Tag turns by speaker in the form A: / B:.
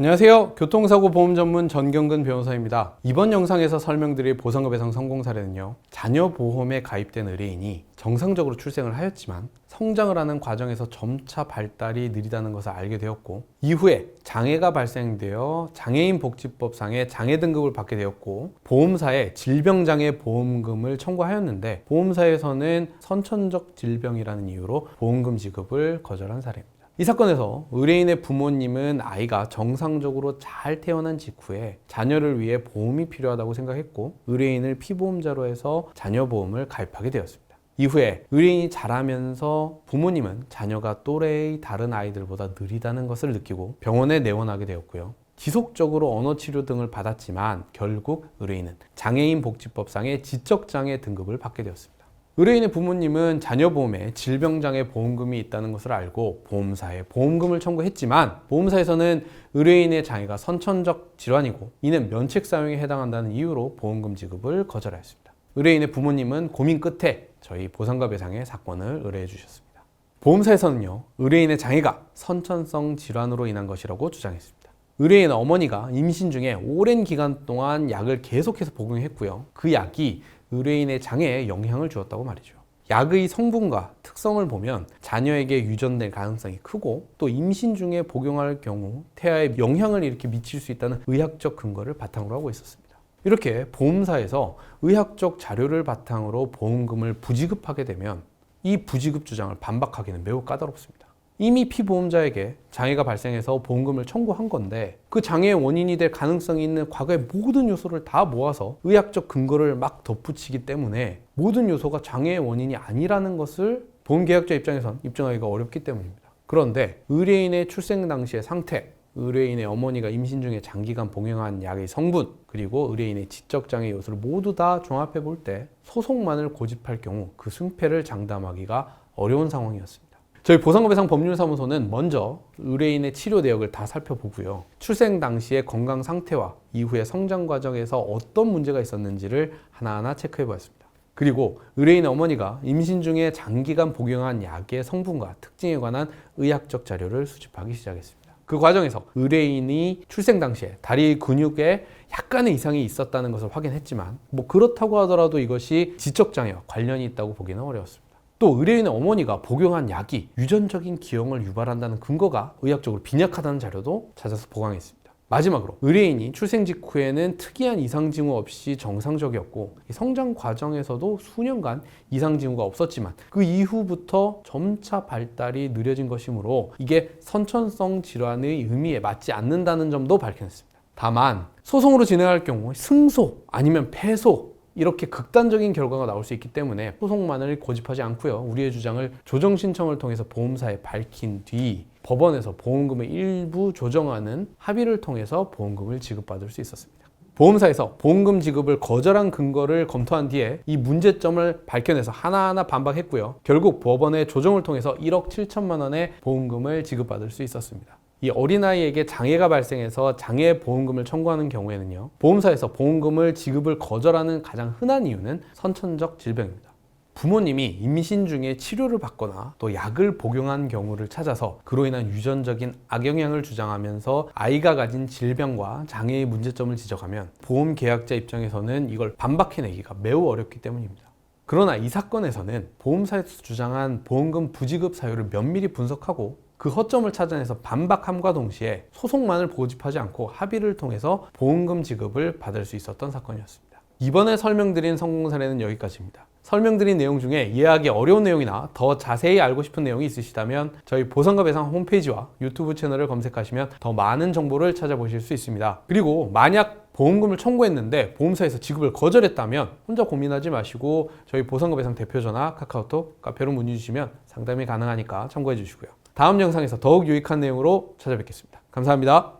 A: 안녕하세요. 교통사고 보험 전문 전경근 변호사입니다. 이번 영상에서 설명드릴 보상금 배상 성공 사례는요. 자녀 보험에 가입된 의뢰인이 정상적으로 출생을 하였지만 성장을 하는 과정에서 점차 발달이 느리다는 것을 알게 되었고 이후에 장애가 발생되어 장애인 복지법상의 장애 등급을 받게 되었고 보험사에 질병장애 보험금을 청구하였는데 보험사에서는 선천적 질병이라는 이유로 보험금 지급을 거절한 사례입니다. 이 사건에서 의뢰인의 부모님은 아이가 정상적으로 잘 태어난 직후에 자녀를 위해 보험이 필요하다고 생각했고 의뢰인을 피보험자로 해서 자녀 보험을 가입하게 되었습니다. 이후에 의뢰인이 자라면서 부모님은 자녀가 또래의 다른 아이들보다 느리다는 것을 느끼고 병원에 내원하게 되었고요. 지속적으로 언어 치료 등을 받았지만 결국 의뢰인은 장애인 복지법상의 지적장애 등급을 받게 되었습니다. 의뢰인의 부모님은 자녀 보험에 질병장애 보험금이 있다는 것을 알고 보험사에 보험금을 청구했지만 보험사에서는 의뢰인의 장애가 선천적 질환이고 이는 면책 사용에 해당한다는 이유로 보험금 지급을 거절하였습니다. 의뢰인의 부모님은 고민 끝에 저희 보상과 배상의 사건을 의뢰해 주셨습니다. 보험사에서는요, 의뢰인의 장애가 선천성 질환으로 인한 것이라고 주장했습니다. 의뢰인 어머니가 임신 중에 오랜 기간 동안 약을 계속해서 복용했고요. 그 약이 의뢰인의 장애에 영향을 주었다고 말이죠. 약의 성분과 특성을 보면 자녀에게 유전될 가능성이 크고 또 임신 중에 복용할 경우 태아에 영향을 이렇게 미칠 수 있다는 의학적 근거를 바탕으로 하고 있었습니다. 이렇게 보험사에서 의학적 자료를 바탕으로 보험금을 부지급하게 되면 이 부지급 주장을 반박하기는 매우 까다롭습니다. 이미 피보험자에게 장애가 발생해서 보험금을 청구한 건데 그 장애의 원인이 될 가능성이 있는 과거의 모든 요소를 다 모아서 의학적 근거를 막 덧붙이기 때문에 모든 요소가 장애의 원인이 아니라는 것을 보험계약자 입장에선 입증하기가 어렵기 때문입니다. 그런데 의뢰인의 출생 당시의 상태, 의뢰인의 어머니가 임신 중에 장기간 복용한 약의 성분, 그리고 의뢰인의 지적장애 요소를 모두 다 종합해 볼 때 소송만을 고집할 경우 그 승패를 장담하기가 어려운 상황이었습니다. 저희 보상금배상 법률사무소는 먼저 의뢰인의 치료 내역을 다 살펴보고요. 출생 당시의 건강 상태와 이후의 성장 과정에서 어떤 문제가 있었는지를 하나하나 체크해 보았습니다. 그리고 의뢰인의 어머니가 임신 중에 장기간 복용한 약의 성분과 특징에 관한 의학적 자료를 수집하기 시작했습니다. 그 과정에서 의뢰인이 출생 당시에 다리 근육에 약간의 이상이 있었다는 것을 확인했지만 뭐 그렇다고 하더라도 이것이 지적 장애와 관련이 있다고 보기는 어려웠습니다. 또 의뢰인의 어머니가 복용한 약이 유전적인 기형을 유발한다는 근거가 의학적으로 빈약하다는 자료도 찾아서 보강했습니다. 마지막으로 의뢰인이 출생 직후에는 특이한 이상 징후 없이 정상적이었고 성장 과정에서도 수년간 이상 징후가 없었지만 그 이후부터 점차 발달이 느려진 것이므로 이게 선천성 질환의 의미에 맞지 않는다는 점도 밝혀냈습니다. 다만 소송으로 진행할 경우 승소 아니면 패소 이렇게 극단적인 결과가 나올 수 있기 때문에 소송만을 고집하지 않고요. 우리의 주장을 조정 신청을 통해서 보험사에 밝힌 뒤 법원에서 보험금의 일부 조정하는 합의를 통해서 보험금을 지급받을 수 있었습니다. 보험사에서 보험금 지급을 거절한 근거를 검토한 뒤에 이 문제점을 밝혀내서 하나하나 반박했고요. 결국 법원의 조정을 통해서 1억 7천만 원의 보험금을 지급받을 수 있었습니다. 이 어린아이에게 장애가 발생해서 장애 보험금을 청구하는 경우에는요. 보험사에서 보험금을 지급을 거절하는 가장 흔한 이유는 선천적 질병입니다. 부모님이 임신 중에 치료를 받거나 또 약을 복용한 경우를 찾아서 그로 인한 유전적인 악영향을 주장하면서 아이가 가진 질병과 장애의 문제점을 지적하면 보험 계약자 입장에서는 이걸 반박해내기가 매우 어렵기 때문입니다. 그러나 이 사건에서는 보험사에서 주장한 보험금 부지급 사유를 면밀히 분석하고 그 허점을 찾아내서 반박함과 동시에 소송만을 고집하지 않고 합의를 통해서 보험금 지급을 받을 수 있었던 사건이었습니다. 이번에 설명드린 성공 사례는 여기까지입니다. 설명드린 내용 중에 이해하기 어려운 내용이나 더 자세히 알고 싶은 내용이 있으시다면 저희 보상과 배상 홈페이지와 유튜브 채널을 검색하시면 더 많은 정보를 찾아보실 수 있습니다. 그리고 만약 보험금을 청구했는데 보험사에서 지급을 거절했다면 혼자 고민하지 마시고 저희 보상과 배상 대표 전화 카카오톡 카페로 문의 주시면 상담이 가능하니까 참고해 주시고요. 다음 영상에서 더욱 유익한 내용으로 찾아뵙겠습니다. 감사합니다.